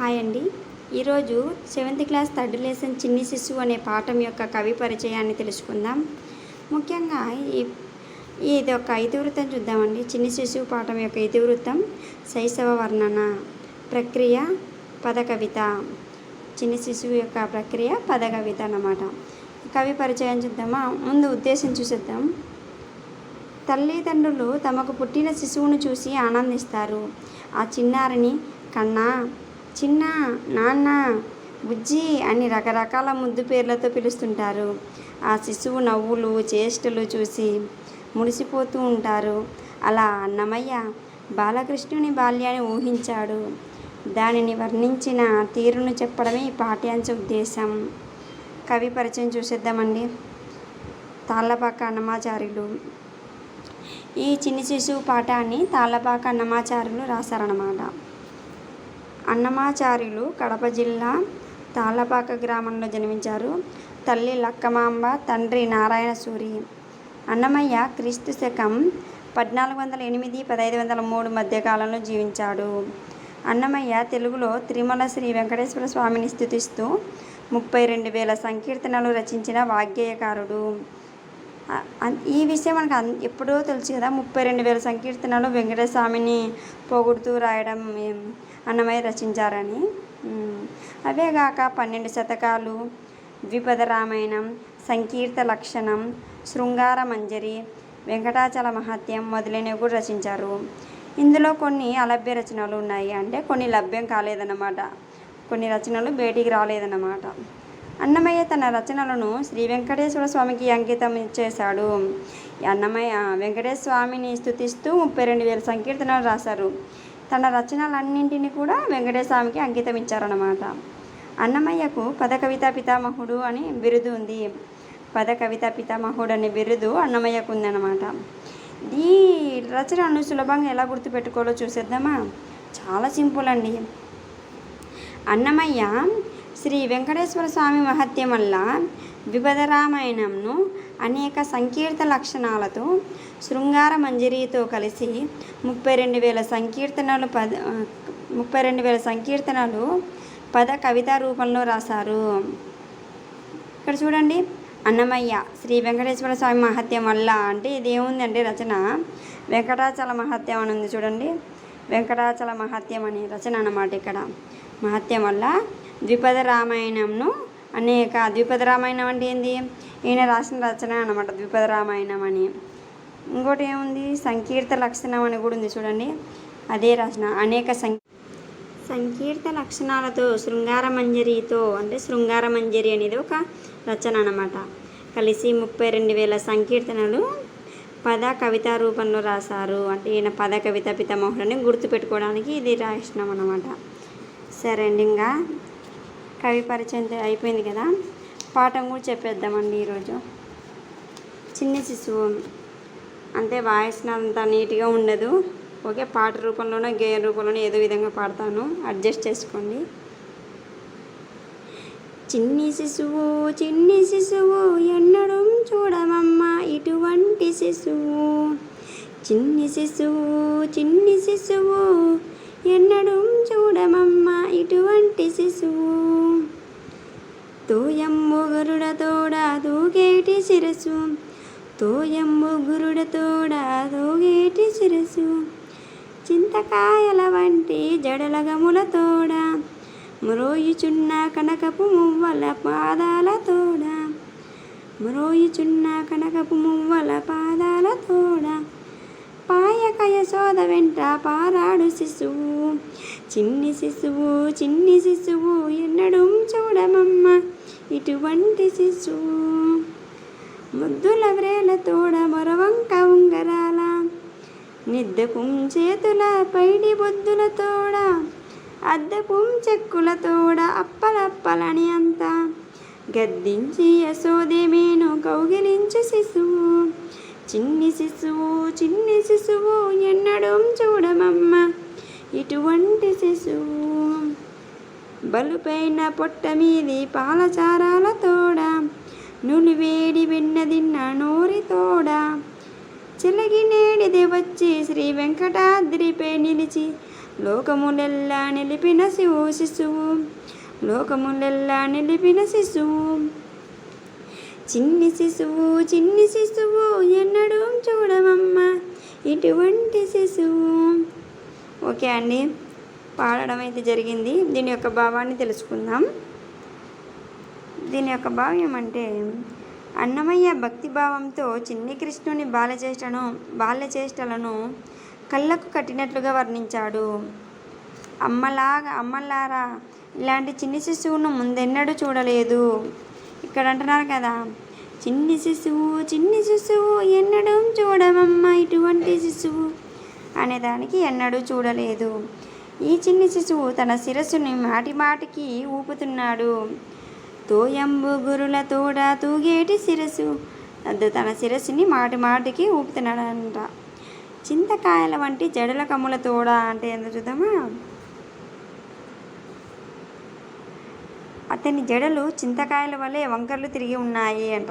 Hi అండి. ఈరోజు seventh class third lesson చిన్ని శిశువు అనే పాఠం యొక్క కవి పరిచయాన్ని తెలుసుకుందాం. ముఖ్యంగా ఈ ఇది ఒక ఇతివృత్తం చూద్దామండి. చిన్ని శిశువు పాఠం యొక్క ఇతివృత్తం శైశవ వర్ణన ప్రక్రియ పద కవిత చిన్ని శిశువు యొక్క ప్రక్రియ పద కవిత అన్నమాట కవి పరిచయం చూద్దామా? ముందు ఉద్దేశం చూసేద్దాం. తల్లిదండ్రులు తమకు పుట్టిన శిశువును చూసి ఆనందిస్తారు. ఆ చిన్నారిని కన్నా చిన్న నాన్న బుజ్జి అని రకరకాల ముద్దు పేర్లతో పిలుస్తుంటారు. ఆ శిశువు నవ్వులు చేష్టలు చూసి మురిసిపోతూ ఉంటారు. అలా అన్నమయ్య బాలకృష్ణుని బాల్యాన్ని ఊహించాడు. దానిని వర్ణించిన తీరును చెప్పడమే ఈ పాఠ్యాంశ ఉద్దేశం. కవి పరిచయం చూసేద్దామండి. తాళ్ళపాక అన్నమాచార్యులు. ఈ చిన్ని శిశువు పాఠాన్ని తాళ్ళపాక అన్నమాచార్యులు రాశారన్నమాట. అన్నమాచార్యులు కడప జిల్లా తాళ్ళపాక గ్రామంలో జన్మించారు. తల్లి లక్కమాంబ తండ్రి నారాయణ సూరి. అన్నమయ్య క్రీస్తు శకం పద్నాలుగు వందల ఎనిమిది పదహైదు వందల మూడు మధ్యకాలంలో జీవించాడు. అన్నమయ్య తెలుగులో తిరుమల శ్రీ వెంకటేశ్వర స్వామిని స్థుతిస్తూ ముప్పై రెండు వేల సంకీర్తనలు రచించిన వాగ్గేయకారుడు. ఈ విషయం మనకు అన్- ఎప్పుడో తెలుసు కదా ముప్పై రెండు వేల సంకీర్తనలు వెంకటేశ్వర స్వామిని పొగుడుతూ రాయడం. అన్నమయ్య రచించారని. అవేగాక పన్నెండు శతకాలు. ద్విపద రామాయణం సంకీర్త లక్షణం శృంగార మంజరి వెంకటాచల మహత్యం మొదలైనవి కూడా రచించారు. ఇందులో కొన్ని అలభ్య రచనలు ఉన్నాయి. అంటే కొన్ని లభ్యం కాలేదన్నమాట. కొన్ని రచనలు బయటికి రాలేదన్నమాట. అన్నమయ్య తన రచనలను శ్రీ వెంకటేశ్వర స్వామికి అంకితం చేశాడు. అన్నమయ్య వెంకటేశ్వర స్వామిని స్థుతిస్తూ ముప్పై రెండు వేల సంకీర్తనలు రాశారు. తన రచనలన్నింటినీ కూడా వెంకటేశ్వర స్వామికి అంకితం ఇచ్చారన్నమాట. అన్నమయ్యకు పద కవితా పితామహుడు అని బిరుదు ఉంది. పద కవితా పితామహుడు అనే బిరుదు అన్నమయ్యకు ఉందన్నమాట ఈ రచనను సులభంగా ఎలా గుర్తుపెట్టుకోవాలో చూసేద్దామా? చాలా సింపుల్ అండి అన్నమయ్య శ్రీ వెంకటేశ్వర స్వామి మహత్యం వల్ల విపద రామాయణంను అనేక సంకీర్త లక్షణాలతో శృంగార మంజరితో కలిసి ముప్పై రెండు వేల సంకీర్తనలు పద ముప్పై రెండు వేల సంకీర్తనలు పద కవితా రూపంలో రాశారు. ఇక్కడ చూడండి అన్నమయ్య శ్రీ వెంకటేశ్వర స్వామి మహత్యం వల్ల అంటే ఇది ఏముంది రచన? వెంకటాచల మహత్యం అని ఉంది చూడండి. వెంకటాచల మహత్యం అనే రచన అన్నమాట ఇక్కడ. మహత్యం వల్ల ద్విపద రామాయణంను అనేక ద్విపద రామాయణం అంటే ఏంది? ఈయన రాసిన రచన అనమాట ద్విపద రామాయణం అని. ఇంకోటి ఏముంది? సంకీర్త లక్షణం అని కూడా ఉంది చూడండి. అదే రచన అనేక సం సంకీర్త లక్షణాలతో శృంగార మంజరితో అంటే శృంగార మంజరి అనేది ఒక రచన అనమాట కలిసి ముప్పై రెండు వేల సంకీర్తనలు పద కవిత రూపంలో రాశారు. అంటే ఈయన పద కవిత పితామహుడని గుర్తుపెట్టుకోవడానికి ఇది రాసినాం అనమాట సరే అండి ఇంకా. కవి పరిచయం అయిపోయింది కదా. పాఠం కూడా చెప్పేద్దామండి ఈరోజు. చిన్న శిశువు. అంటే వాయిస్ అంత నీట్గా ఉండదు. ఓకే పాట రూపంలోనో గేయ రూపంలోనో ఏదో విధంగా పాడతాను. అడ్జస్ట్ చేసుకోండి. చిన్ని శిశువు చిన్ని శిశువు ఎన్నడూ చూడమమ్మ ఇటువంటి శిశువు. చిన్ని శిశువు చిన్ని శిశువు ఎన్నడూ చూడమమ్మ ఇటువంటి శిశువు. తోయమ్ము గురుడ తోడ దూగేటి శిరసు తోయమ్ము గురుడ తోడ దూగేటి శిరసు చింతకాయల వంటి జడలగముల తోడ. మ్రోయుచున్న కనకపు మువ్వల పాదాల తోడ. మ్రోయుచున్న కనకపు మువ్వల పాదాల వెంట పారాడు శిశువు. చిన్ని శిశువు చిన్ని శిశువు ఎన్నడూ చూడమమ్మ. ఇటువంటి శిశువు. ముద్దుల వ్రేల తోడ మొరవంక ఉంగరాల. నిద్దకుం చేతుల పైడి బొద్దుల తోడ. అద్దపుం చెక్కుల తోడ అప్పలప్పలని అంత. గద్దించి యశోదేమేను కౌగిలించు శిశువు. చిన్ని శిశువు చిన్ని శిశువు ఎన్నడూ చూడమమ్మ. ఇటువంటి శిశువు బలుపైన పొట్ట మీది పాలచారాల తోడ. నులివేడి వెన్నదిన్న నోరి తోడ. చెలగి నేడిదే వచ్చి శ్రీ వెంకటాద్రిపై నిలిచి లోకములెల్లా నిలిపిన శివు శిశువు. లోకములెల్లా నిలిపిన శిశువు. చిన్ని శిశువు చిన్ని శిశువు ఎన్నడూ చూడమమ్మ. ఇటువంటి శిశువు. ఓకే అండి పాడడం అయితే జరిగింది. దీని యొక్క భావాన్ని తెలుసుకుందాం. దీని యొక్క భావం ఏమంటే అన్నమయ్య భక్తి భావంతో చిన్ని కృష్ణుని బాల్యచేష్టను బాల్యచేష్టలను కళ్ళకు కట్టినట్లుగా వర్ణించాడు. అమ్మలాగా అమ్మలారా ఇలాంటి చిన్ని శిశువును ముందెన్నడూ చూడలేదు. ఇక్కడ అంటున్నారు కదా. చిన్ని శిశువు చిన్ని శిశువు ఎన్నడూ చూడమమ్మ ఇటువంటి శిశువు అనేదానికి ఎన్నడూ చూడలేదు. ఈ చిన్ని శిశువు తన శిరస్సుని మాటి మాటికి ఊపుతున్నాడు. తోయంబు గురుల తోడ తూగేటి శిరస్సు అది తన శిరస్సుని మాటి మాటికి ఊపుతున్నాడంట. చింతకాయల వంటి జడల కమ్ముల తోడ అంటే ఎందుకు చూద్దామా? అతని జడలు చింతకాయల వలె వంకర్లు తిరిగి ఉన్నాయి అంట.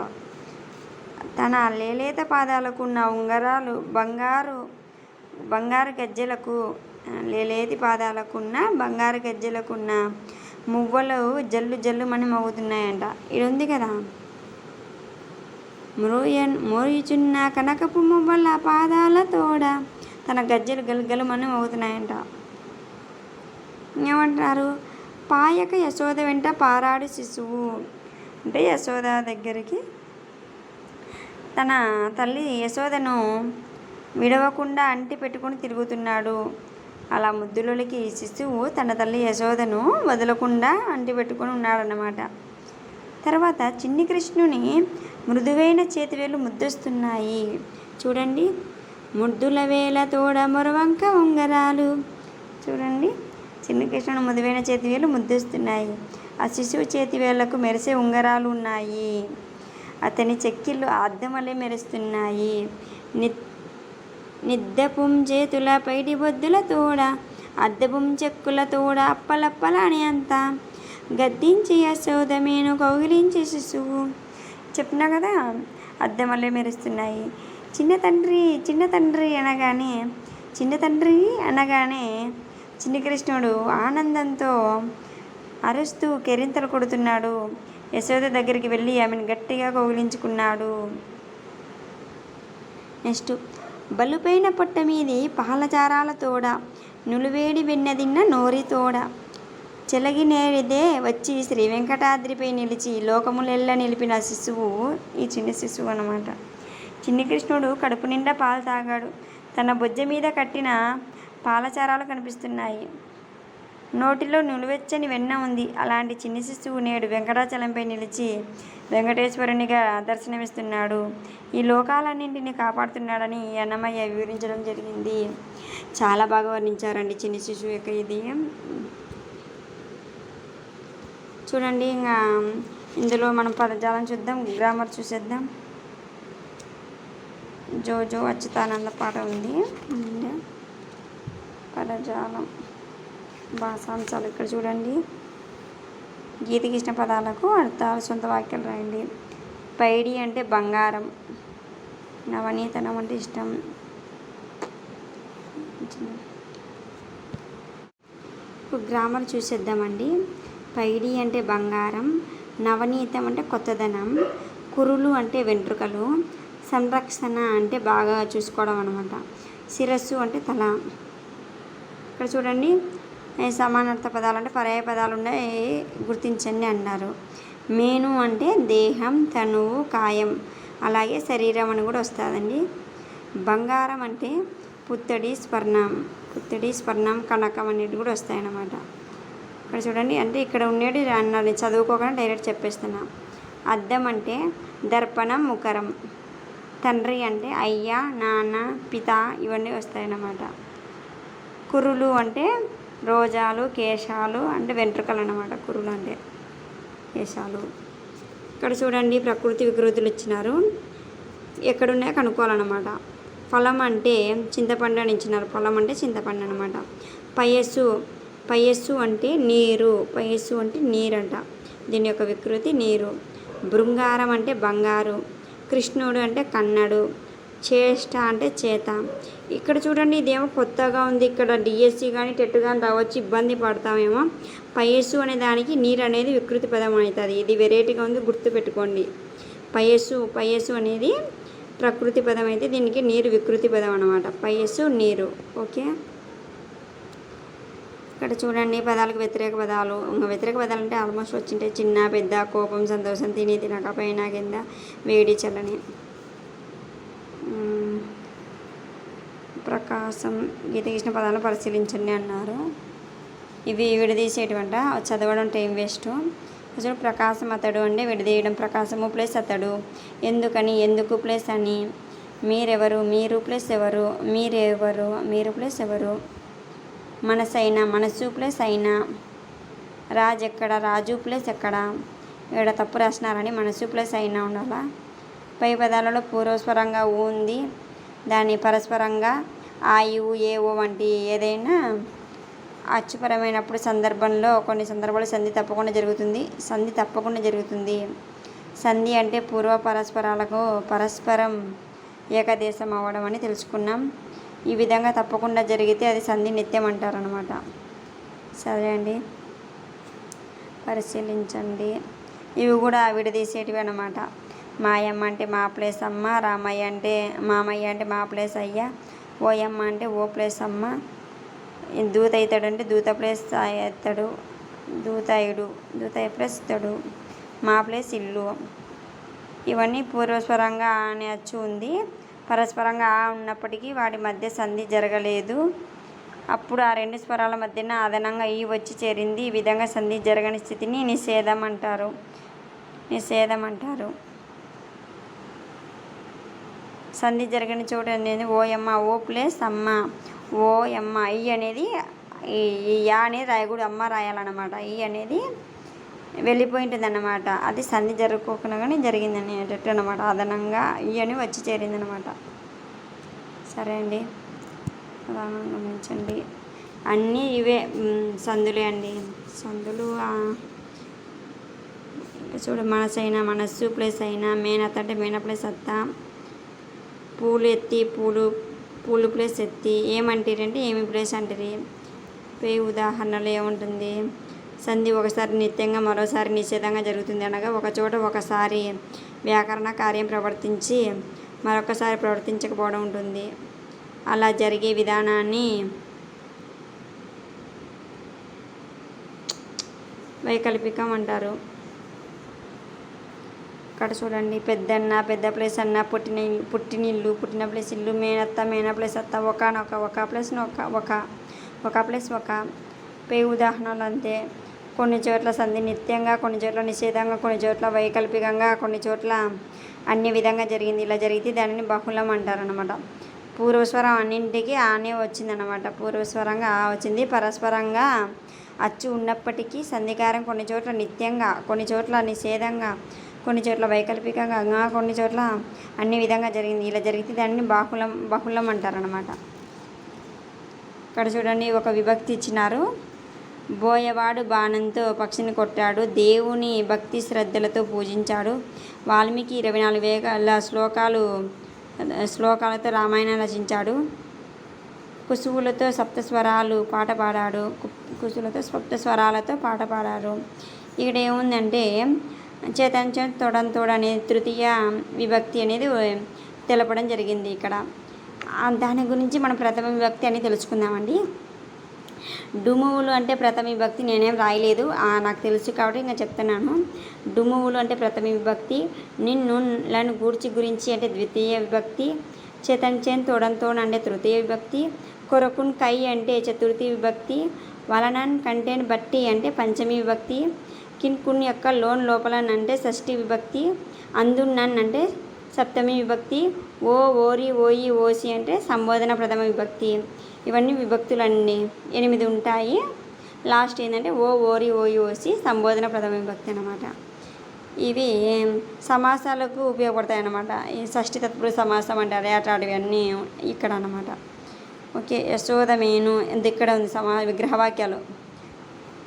తన లేలేత పాదాలకు ఉన్న ఉంగరాలు బంగారు బంగారు గజ్జెలకు లేలేతి పాదాలకున్న బంగారు గజ్జెలకున్న మువ్వలు జల్లు జల్లు మని మోగుతున్నాయంట ఇది ఉంది కదా. మ్రోయన్ మోయుచున్న కనకపు మువ్వల పాదాల తోడ తన గజ్జెలు మని మోగుతున్నాయంట ఏమంటారు పాయక యశోద వెంట పారాడు శిశువు. అంటే యశోద దగ్గరికి తన తల్లి యశోదను విడవకుండా అంటి పెట్టుకొని తిరుగుతున్నాడు. అలా ముద్దులోకి శిశువు తన తల్లి యశోదను వదలకుండా అంటి పెట్టుకుని ఉన్నాడన్నమాట. తర్వాత చిన్ని కృష్ణుని మృదువైన చేతివేలు ముద్దొస్తున్నాయి. చూడండి ముద్దుల వేల తోడ మొరవంక ఉంగరాలు. చూడండి. చిన్ని మృదువైన చేతివేలు ముద్దేస్తున్నాయి. ఆ శిశువు చేతివేళ్ళకు మెరిసే ఉంగరాలు ఉన్నాయి. అతని చెక్కిళ్ళు అద్దమలే మెరుస్తున్నాయి. ని నిద్దపుం చేతుల పైడి బొద్దుల తోడ అద్దపుం చెక్కుల తోడ అప్పలప్పల అని అంత. గద్దించి యశోదమేను కౌగిలించి శిశువు. చెప్పినా కదా? అద్దమల్లే మెరుస్తున్నాయి. చిన్న తండ్రి చిన్న తండ్రి అనగానే చిన్న తండ్రి అనగానే చిన్ని కృష్ణుడు ఆనందంతో అరుస్తూ కెరింతలు కొడుతున్నాడు. యశోద దగ్గరికి వెళ్ళి ఆమెను గట్టిగా కౌగిలించుకున్నాడు. నెక్స్ట్ బలుపైన పొట్ట మీది పాలచారాల తోడ నులివేడి వెన్నదిన్న నోరి తోడ. చెలగి నేరిదే వచ్చి శ్రీ వెంకటాద్రిపై నిలిచి లోకములెల్ల నిలిపిన శిశువు ఈ చిన్న శిశువు అన్నమాట. చిన్ని కృష్ణుడు కడుపు నిండా పాలు తాగాడు. తన బొజ్జ మీద కట్టిన పాలచారాలు కనిపిస్తున్నాయి. నోటిలో నులువెచ్చని వెన్న ఉంది. అలాంటి చిన్ని శిశువు నేడు వెంకటాచలంపై నిలిచి వెంకటేశ్వరునిగా దర్శనమిస్తున్నాడు. ఈ లోకాలన్నింటినీ కాపాడుతున్నాడని అన్నమయ్య వివరించడం జరిగింది. చాలా బాగా వర్ణించారండి చిన్ని శిశువు యొక్క ఇది చూడండి ఇంకా ఇందులో మనం పదజాలం చూద్దాం గ్రామర్ చూసేద్దాం. జో జో అచ్యుతానంద పాట ఉంది. అండ్ పదజాలం భాషాంశాలు ఇక్కడ చూడండి. గీతకిష్ణ పదాలకు అర్థాలు సొంత వాక్యాలు రాయండి. పైడి అంటే బంగారం నవనీతనం అంటే ఇష్టం. ఇప్పుడు గ్రామర్ చూసేద్దామండి. పైడి అంటే బంగారం నవనీతం అంటే కొత్తదనం కురులు అంటే వెంట్రుకలు సంరక్షణ అంటే బాగా చూసుకోవడం అనమాట శిరస్సు అంటే తల. ఇక్కడ చూడండి. సమానార్థ పదాలు అంటే పర్యాయ పదాలు ఉన్నాయి. గుర్తించండి అన్నారు. మేను అంటే దేహం తనువు కాయం. అలాగే శరీరం అని కూడా వస్తుందండి. బంగారం అంటే పుత్తడి స్వర్ణం. పుత్తడి స్వర్ణం కనకం అనేవి కూడా వస్తాయన్నమాట. ఇక్కడ చూడండి. అంటే ఇక్కడ ఉండేది అన్నారు చదువుకోకుండా డైరెక్ట్ చెప్పేస్తున్నా. అద్దం అంటే దర్పణం ముఖరం. తండ్రి అంటే అయ్య నాన్న పిత ఇవన్నీ వస్తాయన్నమాట. కురులు అంటే రోజాలు కేశాలు అంటే వెంట్రుకలు అనమాట కురులు అంటే కేశాలు. ఇక్కడ చూడండి ప్రకృతి వికృతులు ఇచ్చినారు. ఎక్కడున్నాయో కనుక్కోవాలన్నమాట. ఫలం అంటే చింతపండు అని ఇచ్చినారు. ఫలం అంటే చింతపండు అనమాట పయస్సు పయస్సు అంటే నీరు పయస్సు అంటే నీరంట. దీని యొక్క వికృతి నీరు. బృంగారం అంటే బంగారు. కృష్ణుడు అంటే కన్నడు. చేష్ట అంటే చేత. ఇక్కడ చూడండి ఇదేమో కొత్తగా ఉంది. ఇక్కడ డిఎస్సి కానీ టెట్ కానీ రావచ్చు ఇబ్బంది పడతామేమో. పయస్సు అనే దానికి నీరు అనేది వికృతి పదం అవుతుంది. ఇది వెరైటీగా ఉంది గుర్తు పెట్టుకోండి. పయస్సు పయస్సు అనేది ప్రకృతి పదం అయితే దీనికి నీరు వికృతి పదం అనమాట పయస్సు నీరు. ఓకే? ఇక్కడ చూడండి పదాలకు వ్యతిరేక పదాలు. ఇంకా వ్యతిరేక పదాలు అంటే ఆల్మోస్ట్ వచ్చింటాయి. చిన్న పెద్ద కోపం సంతోషం తిని తినకపోయినా కింద వేడి చల్లని. ప్రకాశం గీత గీసిన పదాలను పరిశీలించండి అన్నారు. ఇవి విడదీసేటువంటి చదవడం టైం వేస్ట్. అసలు ప్రకాశం అతడు అంటే విడదీయడం ప్రకాశము ప్లస్ అతడు. ఎందుకని? ఎందుకు ప్లస్ అని? మీరెవరు? మీరు ప్లస్ ఎవరు? మీరెవరు? మీరు ప్లస్ ఎవరు? మనసైనా? మనసు ప్లస్ అయినా? రాజు ఎక్కడ? రాజు ప్లస్ ఎక్కడ? ఇక్కడ తప్పు రాసినారని మనసు ప్లస్ అయినా ఉండాలా? పై పదాలలో పూర్వస్వరంగా ఊ ఉంది. దాన్ని పరస్పరంగా ఆ యు వంటి ఏదైనా అచ్చుపరమైనప్పుడు సందర్భంలో కొన్ని సందర్భాలు సంధి తప్పకుండా జరుగుతుంది. సంధి తప్పకుండా జరుగుతుంది. సంధి అంటే పూర్వ పరస్పరాలకు పరస్పరం ఏకదేశం అవ్వడం అని తెలుసుకున్నాం. ఈ విధంగా తప్పకుండా జరిగితే అది సంధి నిత్యం అంటారనమాట సరే అండి. పరిశీలించండి. ఇవి కూడా విడదీసేటివి అనమాట మాయమ్మ అంటే మా ప్లేస్ అమ్మ రామయ్య అంటే మామయ్య అంటే మా ప్లేస్ అయ్య ఓయమ్మ అంటే ఓ ప్లేస్ అమ్మ దూత అవుతాడు అంటే దూత ప్లేస్ ఎత్తాడు దూతాయుడు దూత ప్లేస్ ఇస్తాడు మా ప్లేస్ ఇల్లు. ఇవన్నీ పూర్వస్వరంగా ఆ అనే అచ్చు ఉంది. పరస్పరంగా ఆ ఉన్నప్పటికీ వాటి మధ్య సంధి జరగలేదు. అప్పుడు ఆ రెండు స్వరాల మధ్యన అదనంగా ఈ వచ్చి చేరింది. ఈ విధంగా సంధి జరగని స్థితిని నిషేధం అంటారు. నిషేధం అంటారు. సంధి జరగని చోటు అనేది ఓఎమ్మ ఓ ప్లేస్ అమ్మ ఓ ఎమ్మ ఈ అనేది ఈ యా అనేది రాయకూడదు అమ్మ రాయాలన్నమాట. ఈ అనేది వెళ్ళిపోయింటుంది అన్నమాట అది సంధి జరగకోకుండా కానీ జరిగింది అనేటట్టు అనమాట అదనంగా ఈ అని వచ్చి చేరిందనమాట సరే అండి. గమనించండి. అన్నీ ఇవే సందులే అండి. సందులు చూడు చూడు అయినా మనస్సు ప్లస్ అయినా మేనత్త అంటే మేన ప్లస్ అత్త. పూలు ఎత్తి పూలు పూలు ప్లేస్ ఎత్తి ఏమంటారంటే ఏమి ప్లేస్ అంటారు? పే ఉదాహరణలో ఏముంటుంది? సంధి ఒకసారి నిత్యంగా మరోసారి నిషేధంగా జరుగుతుంది అనగా ఒకచోట ఒకసారి వ్యాకరణ కార్యం ప్రవర్తించి మరొకసారి ప్రవర్తించకపోవడం ఉంటుంది. అలా జరిగే విధానాన్ని వైకల్పికం అంటారు. అక్కడ చూడండి. పెద్దన్న పెద్ద ప్లేస్ అన్న పుట్టిన పుట్టినిల్లు పుట్టిన ఇల్లు పుట్టిన ప్లేస్ ఇల్లు మేనత్త మేన ప్లేస్ అత్త ఒకనొక ఒక ప్లేస్ ఒక ఒక ఒక ప్లేస్ ఒక. పే ఉదాహరణలు అంతే. కొన్ని చోట్ల సంధి నిత్యంగా కొన్ని చోట్ల నిషేధంగా కొన్ని చోట్ల వైకల్పికంగా కొన్ని చోట్ల అన్ని విధంగా జరిగింది. ఇలా జరిగితే దానిని బహుళం అంటారనమాట పూర్వస్వరం అన్నింటికి ఆనే వచ్చిందనమాట పూర్వస్వరంగా ఆ వచ్చింది. పరస్పరంగా అచ్చు ఉన్నప్పటికీ సంధికారం కొన్ని చోట్ల నిత్యంగా కొన్ని చోట్ల నిషేధంగా కొన్ని చోట్ల వైకల్పికంగా కొన్ని చోట్ల అన్ని విధంగా జరిగింది. ఇలా జరిగితే దాన్ని బాహుళం బహుళం అంటారనమాట ఇక్కడ చూడండి ఒక విభక్తి ఇచ్చినారు. బోయవాడు బాణంతో పక్షిని కొట్టాడు. దేవుని భక్తి శ్రద్ధలతో పూజించాడు. వాల్మీకి ఇరవై నాలుగు వేల శ్లోకాలు శ్లోకాలతో రామాయణం రచించాడు. కుసువులతో సప్తస్వరాలు పాట పాడాడు. కు- కుసువులతో సప్తస్వరాలతో పాట పాడారు. ఇక్కడ ఏముందంటే చేతంచం తొడంతోడ అనే తృతీయ విభక్తి అనేది తెలపడం జరిగింది ఇక్కడ. దాని గురించి మనం ప్రథమ విభక్తి అని తెలుసుకుందామండి. డుమువులు అంటే ప్రథమ విభక్తి నేనేం రాయలేదు. నాకు తెలుసు కాబట్టి ఇంకా చెప్తున్నాను. డుమువులు అంటే ప్రథమ విభక్తి నిన్ను లను గూర్చి గురించి అంటే ద్వితీయ విభక్తి చేతంచేన్ తోడంతోన్ అంటే తృతీయ విభక్తి కొరకున్ కై అంటే చతుర్థి విభక్తి వలనన్ కంటేన్ బట్టి అంటే పంచమి విభక్తి కిన్కున్ యొక్క లోన్ లోపలనంటే షష్ఠి విభక్తి అందున్నన్ అంటే సప్తమి విభక్తి ఓ ఓరి ఓయి ఓసి అంటే సంబోధన ప్రథమ విభక్తి. ఇవన్నీ విభక్తులన్నీ. ఎనిమిది ఉంటాయి. లాస్ట్ ఏంటంటే ఓ ఓరి ఓయి ఓసి సంబోధన ప్రథమ విభక్తి అనమాట ఇవి సమాసాలకు ఉపయోగపడతాయి అన్నమాట ఈ షష్ఠి తత్పురుష సమాసం అంటారు అట్లాంటివి అన్నీ ఇక్కడ అన్నమాట ఓకే యశోద మేను ఇక్కడ ఉంది సమా విగ్రహవాక్యాలు.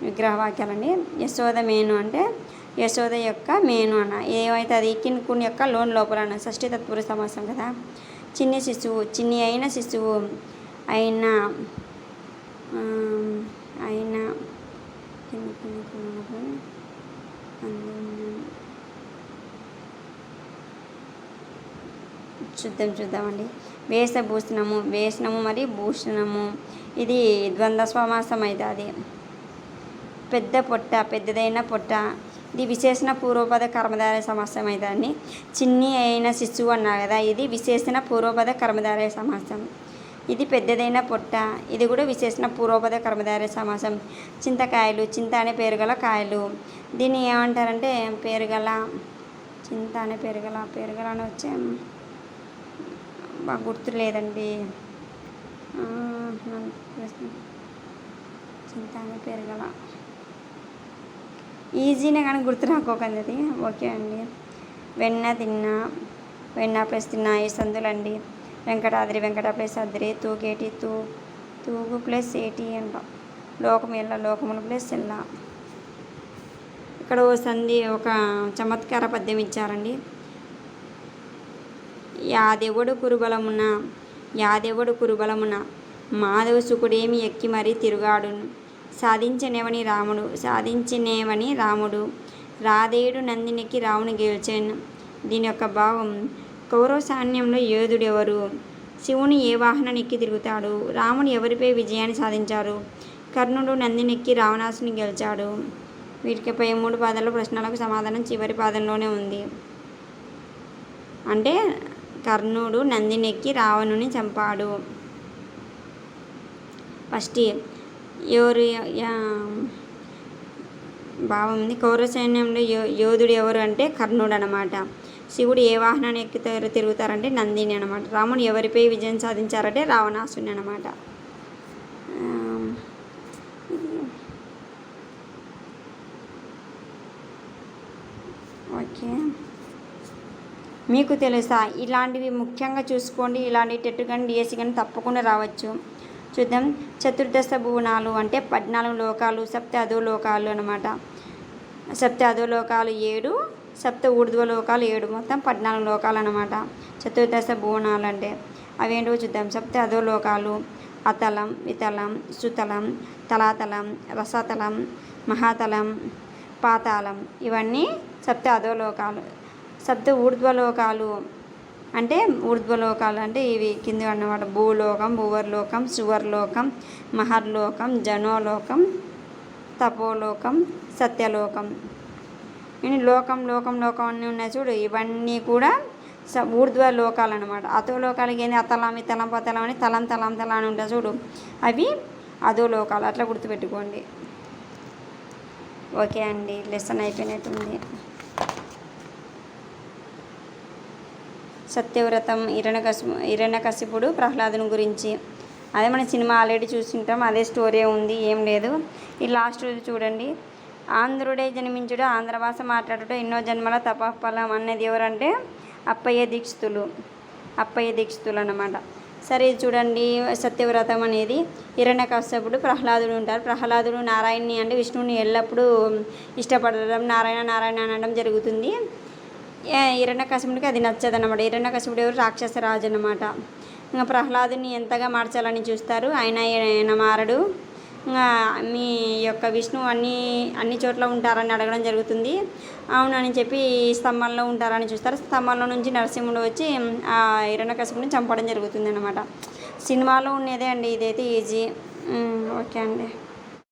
విగ్రహవాక్యాలండి యశోద మేను అంటే యశోద యొక్క మేను అన్న. ఏమైతే అది కిన్కున్ యొక్క లోన్ లోపల అన్న షష్ఠి తత్పుర సమాసం కదా. చిన్ని శిశువు చిన్ని అయిన శిశువు అయిన అయిన చూద్దాం చూద్దామండి. వేషభూషణము వేషణము మరియు భూషణము. ఇది ద్వంద్వ సమాసం అవుతుంది పెద్ద పొట్ట పెద్దదైన పొట్ట. ఇది విశేషణ పూర్వపద కర్మధారయ సమాసం అవుతుంది చిన్ని అయిన శిశువు అన్నారు కదా ఇది విశేషణ పూర్వపద కర్మధారయ సమాసం ఇది పెద్దదైన పొట్ట ఇది కూడా విశేషణ పూర్వపద కర్మధారయ సమాసం చింతకాయలు చింత అనే పేరు గల కాయలు. దీన్ని ఏమంటారంటే పేరు గల చింత అనే పేరు గల పేరు గల అని వచ్చే బాగా గుర్తు లేదండి చింత అనే పేరు గల. ఈజీనే కానీ గుర్తు రాకోకండి అది. ఓకే అండి. వెన్న తిన్నా వెన్న ప్లస్ తిన్నా ఈ సందులండి వెంకటాద్రి వెంకట ప్లస్ అద్రి తూకేటి తూ తూగు ప్లస్ ఏటి అంట. లోకం ఎల్ల లోకములు ప్లస్ ఎల్ల. ఇక్కడ ఓ సంధి ఒక చమత్కార పద్యం ఇచ్చారండి. యాదెవడు కురుబలమున యాదెవడు కురుబలమున మాధవ సుకుడేమి ఎక్కి మరీ తిరుగాడును. సాధించనేవని రాముడు సాధించినేవని రాముడు. రాధేయుడు నందినికి రావుని గెలిచాను. దీని యొక్క భావం కౌరవ సైన్యంలో యోధుడు ఎవరు శివుని ఏ వాహనం ఎక్కి తిరుగుతాడు? రాముడు ఎవరిపై విజయాన్ని సాధించారు? కర్ణుడు నందినెక్కి రావణాసుని గెలిచాడు. వీటికిపై మూడు పాదాల ప్రశ్నలకు సమాధానం చివరి పాదంలోనే ఉంది. అంటే కర్ణుడు నందినెక్కి రావణుని చంపాడు. ఫస్ట్ ఎవరు యా- భావం ఉంది. కౌరవ సైన్యంలో యో యోధుడు ఎవరు అంటే కర్ణుడు అనమాట శివుడు ఏ వాహనాన్ని ఎక్కి తిరుగుతారంటే నందిని అనమాట రాముడు ఎవరిపై విజయం సాధించారంటే రావణాసుని అనమాట ఓకే. మీకు తెలుసా? ఇలాంటివి ముఖ్యంగా చూసుకోండి. ఇలాంటి టెట్టు కానీ డిఎస్సి కానీ తప్పకుండా రావచ్చు. చూద్దాం. చతుర్దశ భువనాలు అంటే పద్నాలుగు లోకాలు సప్త అధోలోకాలు అనమాట సప్త అధోలోకాలు ఏడు సప్త ఊర్ధ్వ లోకాలు ఏడు. మొత్తం పద్నాలుగు లోకాలు అనమాట చతుర్దశ భువనాలు అంటే అవేంటో చూద్దాం. సప్త అధో లోకాలు అతలం వితలం సుతలం తలాతలం రసతలం మహాతలం పాతాళం. ఇవన్నీ సప్త అధోలోకాలు సప్త ఊర్ధ్వలోకాలు అంటే ఊర్ధ్వలోకాలు అంటే ఇవి కింద అన్నమాట. భూలోకం భూవర్లోకం సువర్లోకం మహర్లోకం జనోలోకం తపోలోకం సత్యలోకం. ఇన్ని లోకం లోకం లోకం అన్నీ ఉన్నాయి చూడు. ఇవన్నీ కూడా స ఊర్ధ్వ లోకాలు అనమాట అతో లోకాలకి ఏంది? అతలం ఇతలం పతలం అని తలం తలం తలం అని ఉంటాయి చూడు. అవి అదో లోకాలు అట్లా గుర్తుపెట్టుకోండి. ఓకే అండి. లెసన్ అయిపోయినట్టుంది. సత్యవ్రతం ఇరణకసి ఇరణకశిపుడు ప్రహ్లాదుని గురించి. అదే మన సినిమా ఆల్రెడీ చూసింటాం అదే స్టోరీ ఉంది ఏం లేదు. ఈ లాస్ట్ రోజు చూడండి. ఆంధ్రుడే జన్మించుడు ఆంధ్ర భాష మాట్లాడుట ఎన్నో జన్మల తపఫలం అనేది ఎవరంటే అప్పయ్య దీక్షితులు. అప్పయ్య దీక్షితులు అన్నమాట. సరే చూడండి సత్యవ్రతం అనేది. హిరణ్యకశ్యపుడు ప్రహ్లాదుడు ఉంటారు. ప్రహ్లాదుడు నారాయణని అంటే విష్ణువుని ఎల్లప్పుడూ ఇష్టపడడం నారాయణ నారాయణ అనడం జరుగుతుంది. హిరణ్యకశిపుడికి అది నచ్చదు అనమాట హిరణ్యకశిపుడు ఎవరు? రాక్షస రాజు అనమాట ఇంకా ప్రహ్లాదుని ఎంతగా మార్చాలని చూస్తారు? ఆయన ఆయన మారడు. ఇంకా మీ యొక్క విష్ణువు అన్ని అన్ని చోట్ల ఉంటారని అడగడం జరుగుతుంది. అవునని చెప్పి స్తంభంలో ఉంటారని చూస్తారు. స్తంభంలో నుంచి నరసింహుడు వచ్చి ఆ హిరణ్యకశిపుడిని చంపడం జరుగుతుంది అనమాట సినిమాలో ఉన్నదే అండి ఇదైతే ఈజీ. ఓకే అండి.